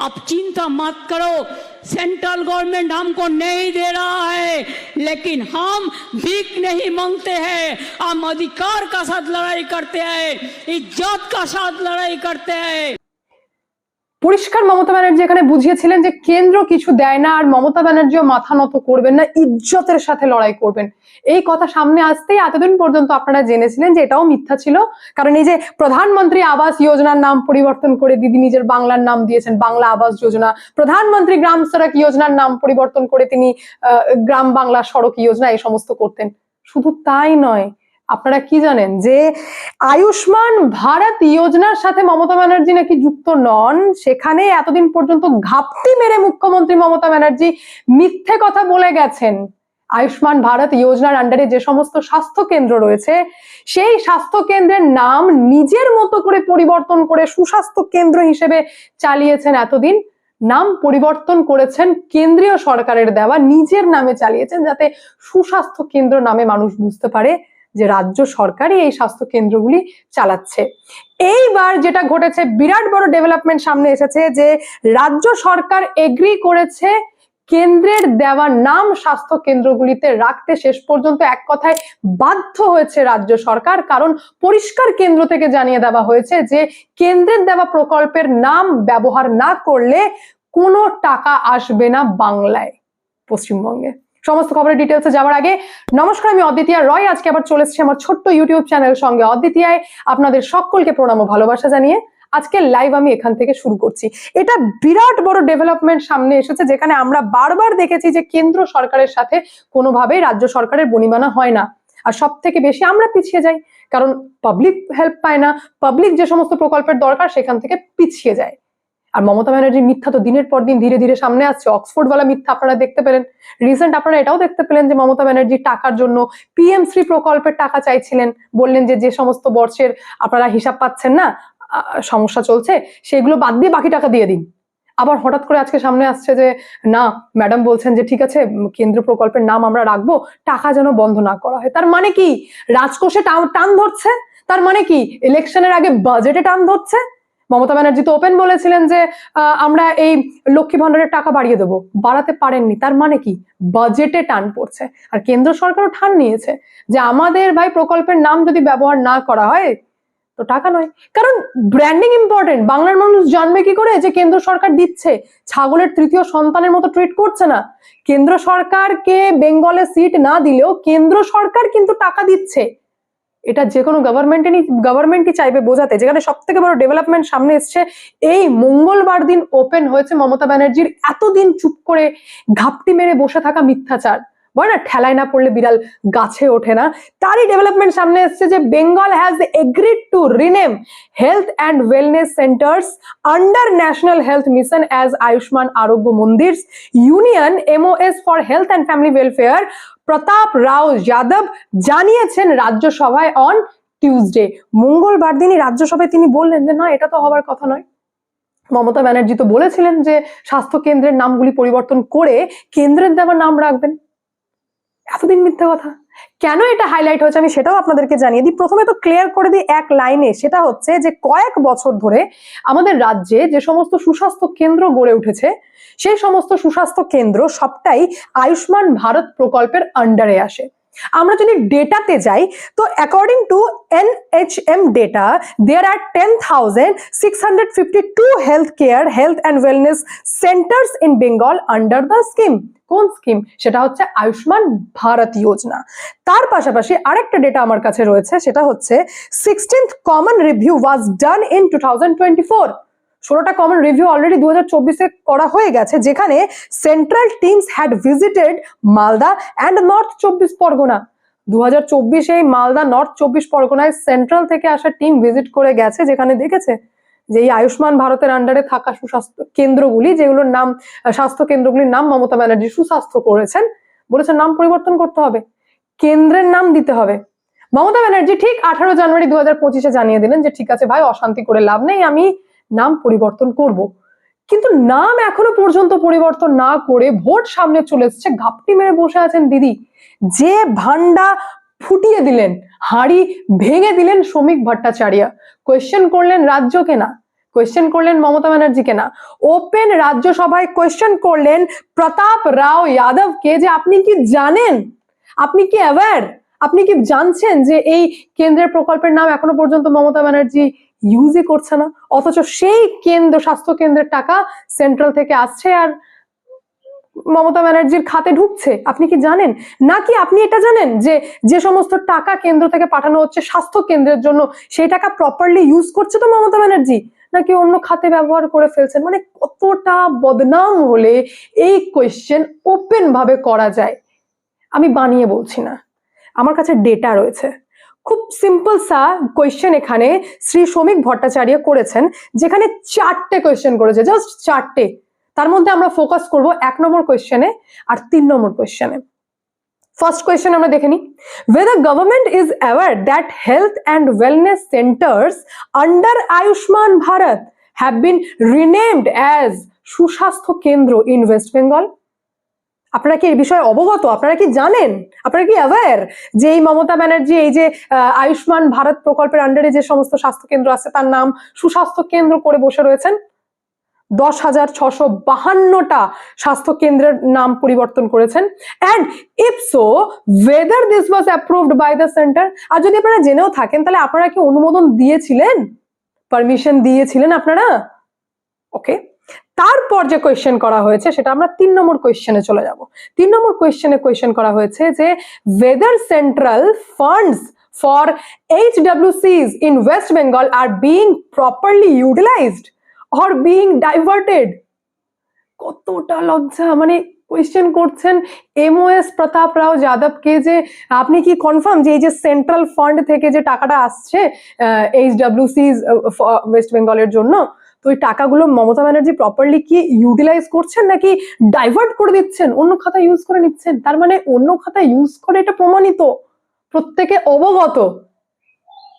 अब चिंता मत करो सेंट्रल गवर्नमेंट हमको नहीं दे रहा है, लेकिन हम भीख नहीं मांगते हैं, हम अधिकार का साथ लड़ाई करते हैं, इज़्ज़त का साथ लड़ाई करते हैं। পরিষ্কার মমতা ব্যানার্জি এখানে বুঝিয়েছিলেন যে কেন্দ্র কিছু দেয় না আর মমতা ব্যানার্জিও মাথা নত করবেন না, ইজ্জতের সাথে লড়াই করবেন। এই কথা সামনে আসতেই এতদিন পর্যন্ত আপনারা জেনেছিলেন যে এটাও মিথ্যা ছিল। কারণ এই যে প্রধানমন্ত্রী আবাস যোজনার নাম পরিবর্তন করে দিদি নিজের বাংলার নাম দিয়েছেন, বাংলা আবাস যোজনা। প্রধানমন্ত্রী গ্রাম সড়ক যোজনার নাম পরিবর্তন করে তিনি গ্রাম বাংলা সড়ক যোজনা এই সমস্ত করতেন। শুধু তাই নয় আপনারা কি জানেন যে আয়ুষ্মান ভারত যোজনার সাথে মমতা ব্যানার্জি নাকি যুক্ত নন? সেখানে এতদিন পর্যন্ত ঘাপটি মেরে মুখ্যমন্ত্রী মমতা ব্যানার্জি মিথ্যে কথা বলে গেছেন। আয়ুষ্মান ভারত যোজনার আন্ডারে যে সমস্ত স্বাস্থ্য কেন্দ্র রয়েছে, সেই স্বাস্থ্য কেন্দ্রের নাম নিজের মতো করে পরিবর্তন করে সুস্বাস্থ্য কেন্দ্র হিসেবে চালিয়েছেন এতদিন। নাম পরিবর্তন করেছেন কেন্দ্রীয় সরকারের দেওয়া, নিজের নামে চালিয়েছেন যাতে সুস্বাস্থ্য কেন্দ্র নামে মানুষ বুঝতে পারে। যে রাজ্য সরকারই এই স্বাস্থ্য কেন্দ্রগুলি চালাচ্ছে। এইবার যেটা ঘটেছে, বিরাট বড় ডেভেলপমেন্ট সামনে এসেছে যে রাজ্য সরকার এগ্রি করেছে কেন্দ্রের দেওয়া নাম স্বাস্থ্য কেন্দ্রগুলিতে রাখতে শেষ পর্যন্ত এক কথায় বাধ্য হয়েছে রাজ্য সরকার। কারণ পরিষ্কার কেন্দ্র থেকে জানিয়ে দেওয়া হয়েছে যে কেন্দ্রের দেওয়া প্রকল্পের নাম ব্যবহার না করলে কোনো টাকা আসবে না বাংলায়, পশ্চিমবঙ্গে। সমস্ত খবরের ডিটেলসে যাওয়ার আগে নমস্কার, আমি অদ্বিতীয়া রয়। আজকে আবার চলে এসেছি আমার ছোট্ট ইউটিউব চ্যানেল সঙ্গে। অদ্বিতীয়ায় আপনাদের সকলকে প্রণাম ও ভালোবাসা জানিয়ে আজকে লাইভ আমি এখান থেকে শুরু করছি। এটা বিরাট বড় ডেভেলপমেন্ট সামনে এসেছে, যেখানে আমরা বারবার দেখেছি যে কেন্দ্র সরকারের সাথে কোনোভাবেই রাজ্য সরকারের বনিমানা হয় না। আর সব থেকে বেশি আমরা পিছিয়ে যাই, কারণ পাবলিক হেল্প পায় না। পাবলিক যে সমস্ত প্রকল্পের দরকার, সেখান থেকে পিছিয়ে যায়। আর মমতা ব্যানার্জির মিথ্যা তো দিনের পর দিন ধীরে ধীরে সামনে আসছে। অক্সফোর্ড মিথ্যা আপনারা দেখতে পেলেন। রিসেন্ট আপনারা এটাও দেখতে পেলেন যে মমতা ব্যানার্জি টাকার জন্য পিএম শ্রী প্রকল্পের টাকা চাইছিলেন। বললেন যে যে সমস্ত বর্ষের আপনারা হিসাব পাচ্ছেন না সমস্যা চলছে, সেগুলো বাদ দিয়ে বাকি টাকা দিয়ে দিন। আবার হঠাৎ করে আজকে সামনে আসছে যে, না, ম্যাডাম বলছেন যে ঠিক আছে কেন্দ্র প্রকল্পের নাম আমরা রাখব, টাকা যেন বন্ধ না করা হয়। তার মানে কি? রাজকোষে টান ধরছে? তার মানে কি? ইলেকশনের আগে বাজেটে টান ধরছে? মমতা ব্যানার্জি তো ওপেন বলেছিলেন যে আমরা এই লক্ষ্মী ভান্ডারের টাকা বাড়িয়ে দেবো। বাড়াতে পারেননি। তার মানে কি? বাজেটে টান পড়ছে। আর কেন্দ্র সরকারও ঠান নিয়েছে যে, আমাদের ভাই প্রকল্পের নাম যদি ব্যবহার না করা হয়, তো টাকা নয়। কারণ ব্র্যান্ডিং ইম্পর্টেন্ট বাংলার মানুষ জানবে কি করে? যে, কেন্দ্র সরকার দিচ্ছে। ছাগলের তৃতীয় সন্তানের মতো ট্রিট করছে না। কেন্দ্র সরকারকে বেঙ্গলে সিট না দিলেও কেন্দ্র সরকার কিন্তু টাকা দিচ্ছে। এটা যে কোনো গভর্নমেন্টেরই গভর্নমেন্টই চাইবে বোঝাতে। যেখানে সব থেকে বড় ডেভেলপমেন্ট সামনে এসছে, এই মঙ্গলবার দিন ওপেন হয়েছে মমতা ব্যানার্জির এতদিন চুপ করে ঘাপটি মেরে বসে থাকা মিথ্যাচার। বলে না ঠেলায় না পড়লে বিড়াল গাছে ওঠে না। তারই ডেভেলপমেন্ট সামনে এসছে যে Bengal has agreed to rename health and wellness centres under national health mission as Ayushman Arogya Mandir union MOS for health and family welfare Prataprao Yadav জানিয়েছেন রাজ্যসভায় অন টিউসডে মঙ্গলবার দিনই রাজ্যসভায় তিনি বললেন যে, না, এটা তো হবার কথা নয়। মমতা ব্যানার্জি তো বলেছিলেন যে, স্বাস্থ্য কেন্দ্রের নামগুলি পরিবর্তন করে কেন্দ্রের দেওয়া নাম রাখবেন। এতদিন মিথ্যা কথা। কেন এটা হাইলাইট হয়েছে আমি সেটাও আপনাদেরকে জানিয়ে দিই। প্রথমে তো ক্লিয়ার করে দিই এক লাইনে সেটা হচ্ছে যে কয়েক বছর ধরে আমাদের রাজ্যে যে সমস্ত সুস্বাস্থ্য কেন্দ্র গড়ে উঠেছে, সেই সমস্ত সুস্বাস্থ্য কেন্দ্র সবটাই আয়ুষ্মান ভারত প্রকল্পের আন্ডারে আসে। আমরা যদি ডেটাতে যাই, তো according to NHM data there are ten thousand six hundred fifty two health care health and wellness centres in Bengal under the scheme কোন স্কিম সেটা হচ্ছে আয়ুষ্মান ভারত যোজনা। তার পাশাপাশি আরেকটা ডেটা আমার কাছে রয়েছে, সেটা হচ্ছে sixteenth common review was done in two thousand twenty four ষোলোটা কমন রিভিউ অলরেডি দু হাজার করা হয়ে গেছে, যেখানে central teams had visited Malda and north চব্বিশ পরগনা। দু হাজার মালদা নর্থ চব্বিশ পরগনায় সেন্ট্রাল থেকে আসা টিম ভিজিট করে গেছে, যেখানে দেখেছে যে এই আয়ুষ্মান ভারতের আন্ডারে থাকা সুস্বাস্থ্য কেন্দ্রগুলি, যেগুলোর নাম স্বাস্থ্য কেন্দ্রগুলির নাম মমতা ব্যানার্জি সুস্বাস্থ্য করেছেন, বলেছেন নাম পরিবর্তন করতে হবে, কেন্দ্রের নাম দিতে হবে। মমতা ব্যানার্জি ঠিক আঠারো জানুয়ারি দু হাজার জানিয়ে দিলেন যে, ঠিক আছে ভাই, অশান্তি করে লাভ নেই, আমি নাম পরিবর্তন করব। কিন্তু নাম এখনও পর্যন্ত পরিবর্তন না করে ভোট সামনে চলে এসছে। ঘাপটি মেরে বসে আছেন দিদি। যে ভান্ডা ফুটিয়ে দিলেন, হাড়ি ভেঙে দিলেন শ্রমিক ভট্টাচার্য। কোয়েশ্চেন করলেন রাজ্যকে না কোয়েশ্চেন করলেন মমতা ব্যানার্জিকে না ওপেন রাজ্যসভায় কোয়েশ্চেন করলেন প্রতাপ রাও যাদবকে যে আপনি কি জানেন? আপনি কি অ্যাওয়্যার আপনি কি জানছেন যে এই কেন্দ্রের প্রকল্পের নাম এখনও পর্যন্ত মমতা ব্যানার্জি ইউজই করছে না? অথচ সেই কেন্দ্র, স্বাস্থ্য কেন্দ্রের টাকা সেন্ট্রাল থেকে আসছে আর মমতা ব্যানার্জির খাতে ঢুকছে। আপনি কি জানেন? নাকি আপনি এটা জানেন যে যে সমস্ত টাকা কেন্দ্র থেকে পাঠানো হচ্ছে স্বাস্থ্য কেন্দ্রের জন্য, সেই টাকা প্রপারলি ইউজ করছে তো মমতা ব্যানার্জি? নাকি অন্য খাতে ব্যবহার করে ফেলছেন? মানে কতটা বদনাম হলে এই কোয়েশ্চেন ওপেন ভাবে করা যায়? আমি বানিয়ে বলছি না। আমার কাছে ডেটা রয়েছে। খুব সিম্পল সা কোয়েশ্চেন এখানে শ্রী শ্রমিক ভট্টাচার্য করেছেন, যেখানে চারটে কোয়েশ্চেন করেছে জাস্ট চারটে। তার মধ্যে আমরা ফোকাস করব এক নম্বর কোয়েশ্চেনে আর তিন নম্বর কোয়েশ্চেনে ফার্স্ট কোয়েশ্চেন আমরা দেখে নিই। Whether government is aware that health and wellness centers under Ayushman Bharat have been renamed as সুস্বাস্থ্য কেন্দ্র in West Bengal? আপনারা কি এই বিষয়ে অবগত? আপনারা কি জানেন? আপনারা কি অ্যাওয়্যার যে এই মমতা ব্যানার্জি, এই যে আয়ুষ্মান ভারত প্রকল্পের আন্ডারে যে সমস্ত স্বাস্থ্য কেন্দ্র আছে, তার নাম সুস্বাস্থ্য কেন্দ্র করে বসে রয়েছেন। দশ হাজার ছশো বাহান্নটা স্বাস্থ্য কেন্দ্রের নাম পরিবর্তন করেছেন। And if so whether this was approved by the centre আর যদি আপনারা জেনেও থাকেন, তাহলে আপনারা কি অনুমোদন দিয়েছিলেন? পারমিশন দিয়েছিলেন আপনারা? ওকে তারপর যে কোয়েশ্চেন করা হয়েছে, সেটা আমরা তিন নম্বর কোয়েশ্চেনে চলে যাব। তিন নম্বর কোয়েশ্চেনে কোয়েশ্চেন করা হয়েছে যে whether central funds for H ডাব্লিউসিজ in west Bengal are being properly utilised or being diverted কতটা লজ্জা মানে কোয়েশ্চেন করছেন এমওএস প্রতাপ রাও যাদবকে যে, আপনি কি কনফার্ম যে, এই যে সেন্ট্রাল ফান্ড থেকে যে টাকাটা আসছে এইচ ডাব্লিউসিজ ওয়েস্ট বেঙ্গলের জন্য? তো ওই টাকাগুলো মমতা ব্যানার্জি প্রপারলি কি ইউটিলাইজ করছেন নাকি ডাইভার্ট করে দিচ্ছেন? অন্য খাতা ইউজ করে নিচ্ছেন? তার মানে অন্য খাতা ইউজ করে এটা প্রমাণিত। প্রত্যেকে অবগত।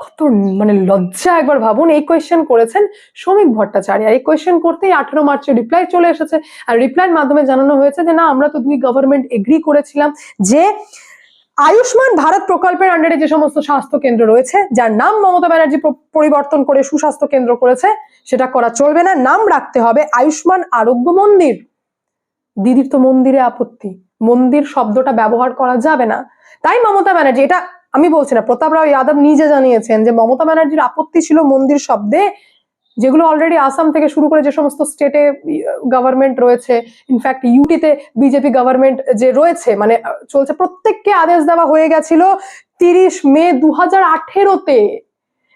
কত মানে লজ্জা একবার ভাবুন, এই কোয়েশ্চেন করেছেন শ্রমিক ভট্টাচার্য। এই কোয়েশ্চেন করতেই আঠেরো মার্চে রিপ্লাই চলে এসেছে। আর রিপ্লাইয়ের মাধ্যমে জানানো হয়েছে যে, না, আমরা তো দুই গভর্নমেন্ট এগ্রি করেছিলাম যে আয়ুষ্মান ভারত প্রকল্পের আন্ডারে যে সমস্ত স্বাস্থ্য কেন্দ্র রয়েছে, যার নাম মমতা ব্যানার্জি পরিবর্তন করে সুস্বাস্থ্য কেন্দ্র করেছে, সেটা করা চলবে না। নাম রাখতে হবে আয়ুষ্মান আরোগ্য মন্দির। দিদির তো মন্দিরে আপত্তি। মন্দির শব্দটা ব্যবহার করা যাবে না। তাই মমতা ব্যানার্জি, এটা আমি বলছি না প্রতাপ রাও যাদব নিজে জানিয়েছেন যে মমতা ব্যানার্জির আপত্তি ছিল মন্দির শব্দে যেগুলো অলরেডি আসাম থেকে শুরু করে যে সমস্ত স্টেটে গভর্নমেন্ট রয়েছে ইনফ্যাক্ট ইউটিতে বিজেপি গভর্নমেন্ট যে রয়েছে মানে চলছে, প্রত্যেককে আদেশ দেওয়া হয়ে গেছিল তিরিশ মে দু হাজার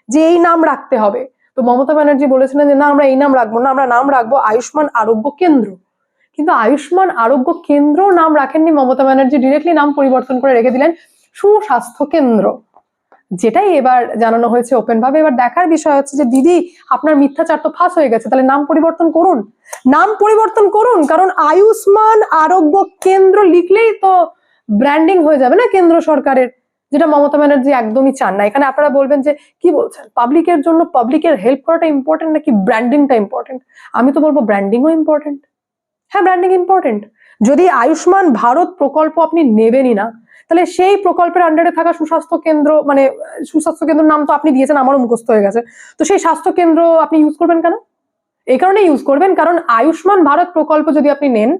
যে এই নাম রাখতে হবে। তো মমতা ব্যানার্জি বলেছিলেন যে, না, আমরা এই নাম রাখব না, আমরা নাম রাখব আয়ুষ্মান আরোগ্য কেন্দ্র। কিন্তু আয়ুষ্মান আরোগ্য কেন্দ্র নাম রাখেননি মমতা ব্যানার্জি ডিরেক্টলি নাম পরিবর্তন করে রেখে দিলেন সুস্বাস্থ্য কেন্দ্র। যেটাই এবার জানানো হয়েছে ওপেন ভাবে, এবার দেখার বিষয় হচ্ছে যে, দিদি, আপনার মিথ্যাচার তো ফাঁস হয়ে গেছে, তাহলে নাম পরিবর্তন করুন। নাম পরিবর্তন করুন, কারণ আয়ুষ্মান আরোগ্য কেন্দ্র লিখলেই তো ব্র্যান্ডিং হয়ে যাবে না কেন্দ্র সরকারের, যেটা মমতা ব্যানার্জি একদমই চান না। এখানে আপনারা বলবেন যে, কি বলছেন? পাবলিকের জন্য পাবলিকের হেল্প করাটা ইম্পর্টেন্ট নাকি ব্র্যান্ডিংটা ইম্পর্টেন্ট আমি তো বলব ব্র্যান্ডিংও ইম্পর্টেন্ট হ্যাঁ ব্র্যান্ডিং ইম্পর্টেন্ট যদি আয়ুষ্মান ভারত প্রকল্প আপনি নেবেনই না তাহলে সেই প্রকল্পের আন্ডারে থাকা সুস্বাস্থ্য কেন্দ্র মানে সুস্বাস্থ্য কেন্দ্রের নাম তো আপনি দিয়েছেন, আমারও মুখস্থ হয়ে গেছে। তো সেই স্বাস্থ্য কেন্দ্র আপনি ইউজ করবেন কেন? এই কারণে ইউজ করবেন, কারণ আয়ুষ্মান ভারত প্রকল্প যদি আপনি নেন,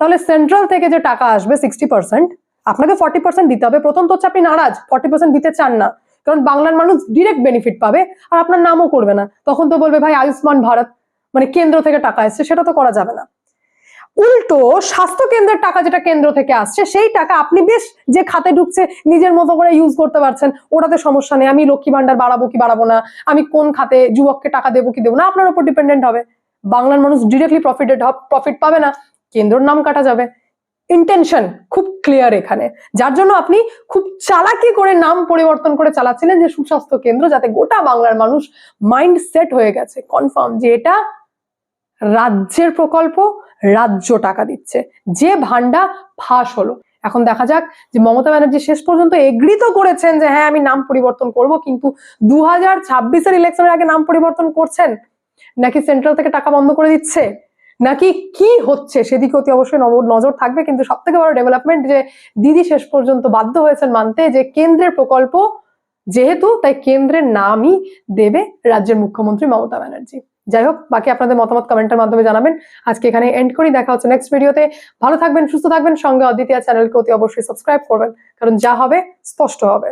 তাহলে সেন্ট্রাল থেকে যে টাকা আসবে সিক্সটি পার্সেন্ট আপনাকে ফর্টি পার্সেন্ট দিতে হবে। প্রথম তো হচ্ছে আপনি নারাজ ফর্টি পার্সেন্ট দিতে চান না, কারণ বাংলার মানুষ ডিরেক্ট বেনিফিট পাবে আর আপনার নামও করবে না। তখন তো বলবে, ভাই, আয়ুষ্মান ভারত মানে কেন্দ্র থেকে টাকা এসছে, সেটা তো করা যাবে না। উল্টো স্বাস্থ্য কেন্দ্রের টাকা যেটা কেন্দ্র থেকে আসছে, সেই টাকা আপনি বেশ যে খাতে ঢুকছে, নিজের মতো করে ইউজ করতে পারছেন, ওটাতে সমস্যা নেই। আমি লক্ষ্মী ভান্ডার বাড়াবো কি বাড়াবো না? আমি কোন খাতে যুবককে টাকা দেবো কি দেবো না? আপনার উপর ডিপেন্ডেন্ট হবে। বাংলার মানুষ ডিরেক্টলি প্রফিটেড প্রফিট পাবে না। কেন্দ্রর নাম কাটা যাবে। ইন্টেনশন খুব ক্লিয়ার এখানে। যার জন্য আপনি খুব চালাকি করে নাম পরিবর্তন করে চালাচ্ছিলেন যে সুস্বাস্থ্য কেন্দ্র, যাতে গোটা বাংলার মানুষ মাইন্ড সেট হয়ে গেছে। কনফার্ম যে এটা রাজ্যের প্রকল্প রাজ্য টাকা দিচ্ছে। যে ভান্ডা ফাঁস হলো। এখন দেখা যাক যে মমতা ব্যানার্জি শেষ পর্যন্ত এগ্রি তো করেছেন যে হ্যাঁ আমি নাম পরিবর্তন করব, কিন্তু দু হাজার ছাব্বিশের ইলেকশনের আগে নাম পরিবর্তন করছেন? নাকি সেন্ট্রাল থেকে টাকা বন্ধ করে দিচ্ছে? নাকি কি হচ্ছে? সেদিকে অতি অবশ্যই নজর থাকবে, কিন্তু সব থেকে বড় ডেভেলপমেন্ট যে দিদি শেষ পর্যন্ত বাধ্য হয়েছেন মানতে যে কেন্দ্রের প্রকল্প যেহেতু, তাই কেন্দ্রের নামই দেবে রাজ্যের মুখ্যমন্ত্রী মমতা ব্যানার্জি। যাই হোক বাকি আপনাদের মতামত কমেন্টের মাধ্যমে জানাবেন। আজকে এখানে এন্ড করি, দেখা হচ্ছে নেক্সট ভিডিওতে ভালো থাকবেন, সুস্থ থাকবেন, সঙ্গে অদ্বিতীয় চ্যানেলকে অতি অবশ্যই সাবস্ক্রাইব করবেন, কারণ যা হবে, স্পষ্ট হবে।